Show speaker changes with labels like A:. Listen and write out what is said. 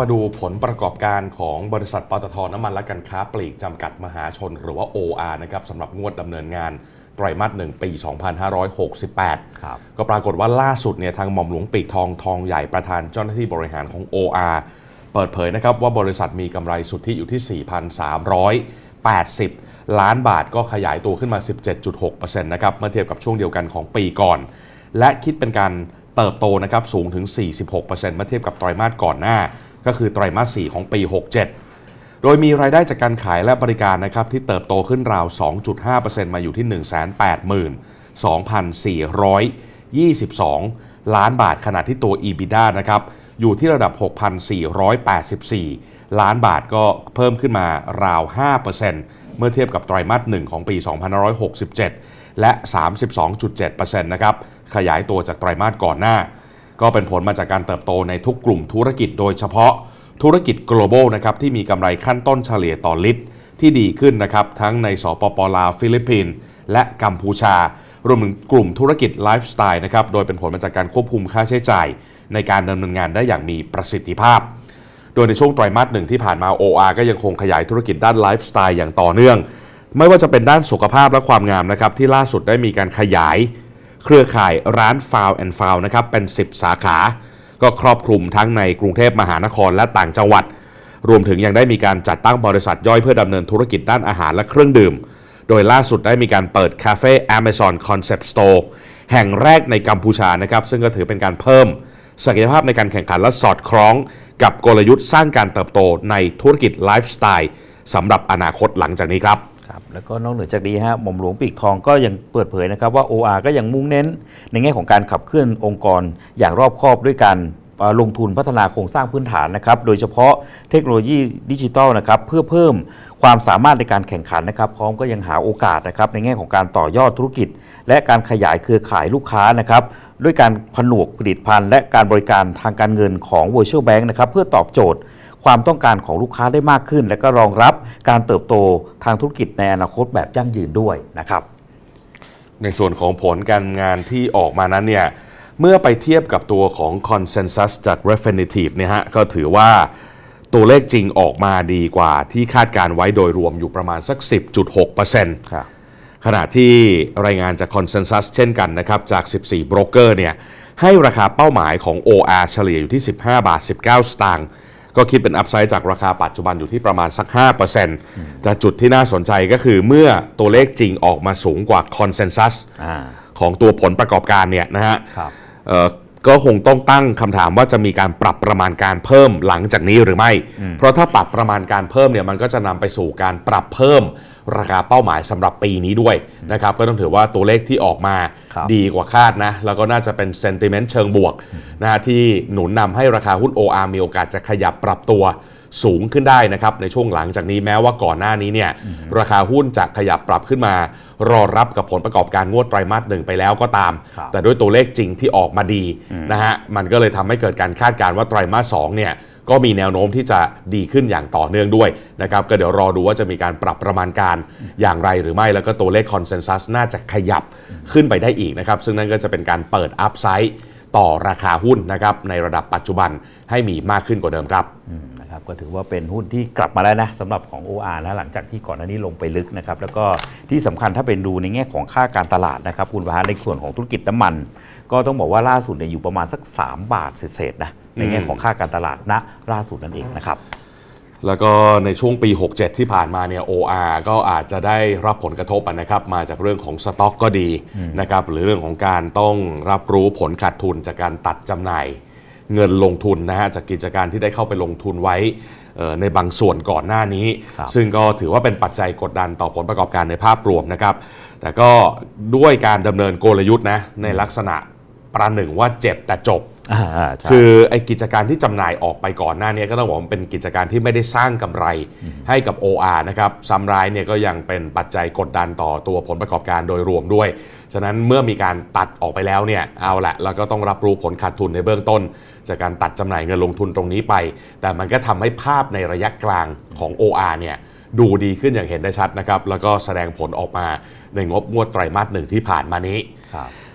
A: มาดูผลประกอบการของบริษัทปตทน้ำมันและการค้าปลีกจำกัดมหาชน หรือว่า OR นะครับสำหรับงวดดำเนินงานไตรมาสหนึ่งปี 2568
B: ครับ
A: ก็ปรากฏว่าล่าสุดเนี่ยทางหม่อมหลวงปีกทองทองใหญ่ประธานเจ้าหน้าที่บริหารของ OR เปิดเผยนะครับว่าบริษัทมีกำไรสุทธิอยู่ที่ 4,380 ล้านบาทก็ขยายตัวขึ้นมา 17.6%นะครับเมื่อเทียบกับช่วงเดียวกันของปีก่อน และคิดเป็นการเติบโตนะครับสูงถึง 46%เมื่อเทียบกับไตรมาสก่อนหน้า ก็คือไตรมาส 4 ของปี 67 โดยมีรายได้จากการขายและบริการนะครับที่เติบโตขึ้นราว 2.5%มาอยู่ที่ 182,422 ล้านบาทขณะที่ตัว EBITDA นะครับอยู่ที่ระดับ 6,484 ล้านบาทก็เพิ่มขึ้นมาราว 5%เมื่อเทียบกับไตรมาส 1 ของปี 2567 และ 32.7%นะครับขยายตัวจากไตรมาสก่อนหน้า ก็เป็นผลมาจากการเติบโตในทุกกลุ่มธุรกิจโดยเฉพาะธุรกิจ global นะครับที่มีกำไรขั้นต้นเฉลี่ยต่อลิตร ที่ดีขึ้นนะครับทั้งในสปปลาวฟิลิปปินส์และกัมพูชา รวมถึงกลุ่มธุรกิจไลฟ์สไตล์นะครับโดยเป็นผลมาจากการควบคุมค่าใช้จ่าย ในการดำเนินงานได้อย่างมีประสิทธิภาพ โดยในช่วงไตรมาสหนึ่งที่ผ่านมา OR ก็ยังคงขยายธุรกิจด้านไลฟ์สไตล์อย่างต่อเนื่อง ไม่ว่าจะเป็นด้านสุขภาพและความงามนะครับที่ล่าสุดได้มีการขยาย เครือข่ายร้านฟาวแอนฟาวนะครับเป็น 10 สาขา ก็ครอบคลุมทั้งในกรุงเทพมหานครและต่างจังหวัด รวมถึงยังได้มีการจัดตั้งบริษัทย่อยเพื่อดำเนินธุรกิจด้านอาหารและเครื่องดื่ม โดยล่าสุดได้มีการเปิดคาเฟ่ Amazon Concept Store แห่งแรกในกัมพูชานะครับซึ่งก็ถือเป็นการเพิ่ม ศักยภาพในการแข่งขันและสอดคล้อง กับกลยุทธ์สร้างการเติบโตในธุรกิจไลฟ์สไตล์สำหรับอนาคตหลังจากนี้ครับ
B: ครับแล้วก็นอกเหนือจากนี้ฮะหม่อมหลวงปีกทองก็ยังเปิดเผยนะครับว่า OR ก็ยังมุ่งเน้น ในแง่ของการขับเคลื่อนองค์กรอย่างรอบคอบด้วยการลงทุนพัฒนาโครงสร้างพื้นฐานนะครับ โดยเฉพาะเทคโนโลยีดิจิทัลนะครับเพื่อเพิ่มความสามารถในการแข่งขันนะครับ พร้อมก็ยังหาโอกาสนะครับในแง่ของการต่อยอดธุรกิจ และการขยายเครือข่ายลูกค้านะครับด้วยการผนวกผลิตภัณฑ์และการบริการทางการเงินของ Virtual Bank นะครับเพื่อตอบโจทย์ ความต้องการของลูกค้าได้มากขึ้น และก็รองรับการเติบโตทางธุรกิจในอนาคตแบบยั่งยืนด้วยนะครับ
A: ในส่วนของผลการงานที่ออกมานั้นเนี่ยเมื่อไปเทียบกับตัวของ Consensus จาก Refinitiv เนี่ยฮะก็ถือว่าตัวเลขจริงออกมาดีกว่าที่คาดการไว้โดยรวมอยู่ประมาณสัก 10.6%
B: ครับ
A: ขณะที่รายงานจาก Consensus เช่นกันนะครับจาก 14 โบรกเกอร์เนี่ยให้ราคาเป้าหมายของ OR เฉลี่ยอยู่ที่ 15 บาท 19 สตางค์ ก็คิดเป็นอัพไซด์จากราคาปัจจุบันอยู่ที่ประมาณสัก 5%แต่จุดที่น่าสนใจก็คือเมื่อตัวเลขจริงออกมาสูงกว่า Consensus
B: อ่า
A: ของตัวผลประกอบการเนี่ยนะฮะ
B: ครับ
A: เอ่อ ก็คงต้องตั้งคำถามว่าจะมีการปรับประมาณการเพิ่มหลังจากนี้หรือไม่ เพราะถ้าปรับประมาณการเพิ่มเนี่ยมันก็จะนำไปสู่การปรับเพิ่มราคาเป้าหมายสำหรับปีนี้ด้วยนะครับก็ต้องถือว่าตัวเลขที่ออกมา
B: ครับ
A: ดีกว่าคาดนะแล้วก็น่าจะเป็นเซนติเมนต์เชิงบวกนะฮะที่หนุนนำให้ราคาหุ้น OR มีโอกาสจะขยับปรับตัว สูงขึ้นได้นะครับในช่วงหลังจากนี้แม้ว่าก่อนหน้านี้เนี่ยราคาหุ้นจะขยับปรับขึ้นมา รอรับกับผลประกอบการงวดไตรมาสหนึ่งไปแล้วก็ตาม
B: ครับ
A: แต่ด้วยตัวเลขจริงที่ออกมาดีนะฮะมันก็เลยทำให้เกิดการคาดการณ์ว่าไตรมาสสองเนี่ยก็มีแนวโน้มที่จะดีขึ้นอย่างต่อเนื่องด้วยนะครับก็เดี๋ยวรอดูว่าจะมีการปรับประมาณการอย่างไรหรือไม่ แล้วก็ตัวเลขคอนเซนแซสน่าจะขยับขึ้นไปได้อีกนะครับ ซึ่งนั่นก็จะเป็นการเปิดอัพไซด์ ต่อราคาหุ้นนะครับในระดับปัจจุบันให้มีมากขึ้นกว่าเดิมครับ
B: นะครับก็ถือว่าเป็นหุ้นที่กลับมาแล้วนะสำหรับของ OR นะหลังจากที่ก่อนหน้านี้ลงไปลึกนะครับแล้วก็ที่สำคัญถ้าเป็นดูในแง่ของค่าการตลาดนะครับคุณพะหาในส่วนของธุรกิจน้ำมัน ก็ต้องบอกว่าล่าสุดเนี่ยอยู่ประมาณสัก 3 บาทเศษๆนะในแง่ของค่าการตลาดณล่าสุดนั่นเองนะครับ
A: แล้วก็ในช่วงปี 67 ที่ผ่านมาเนี่ย OR ก็อาจจะได้รับผลกระทบอะนะครับมาจากเรื่องของสต็อกก็ดีนะครับหรือเรื่องของการต้องรับรู้ผลขาดทุนจากการตัดจำหน่ายเงินลงทุนนะฮะจากกิจการที่ได้เข้าไปลงทุนไว้เอ่อในบางส่วนก่อนหน้านี้
B: ครับ
A: ซึ่งก็ถือว่าเป็นปัจจัยกดดันต่อผลประกอบการในภาพรวมนะครับ แต่ก็ด้วยการดำเนินกลยุทธ์นะในลักษณะประหนึ่งว่าเจ็บแต่จบ
B: อ่าใช่
A: คือไอ้กิจการที่จำหน่ายออกไปก่อนหน้านี้ก็ต้องบอกว่ามันเป็นกิจการที่ไม่ได้สร้างกำไรให้กับ OR นะครับซัมไรเนี่ยก็ยังเป็นปัจจัยกดดันต่อตัวผลประกอบการโดยรวมด้วย ฉะนั้นเมื่อมีการตัดออกไปแล้วเนี่ยเอาละแล้วก็ต้องรับรู้ผลขาดทุนในเบื้องต้น จากการตัดจำหน่ายเงินลงทุนตรงนี้ไป แต่มันก็ทำให้ภาพในระยะกลางของ OR เนี่ยดูดีขึ้นอย่างเห็นได้ชัดนะครับแล้วก็แสดงผลออกมาในงบงวดไตรมาสหนึ่งที่ผ่านมานี้
B: ครับ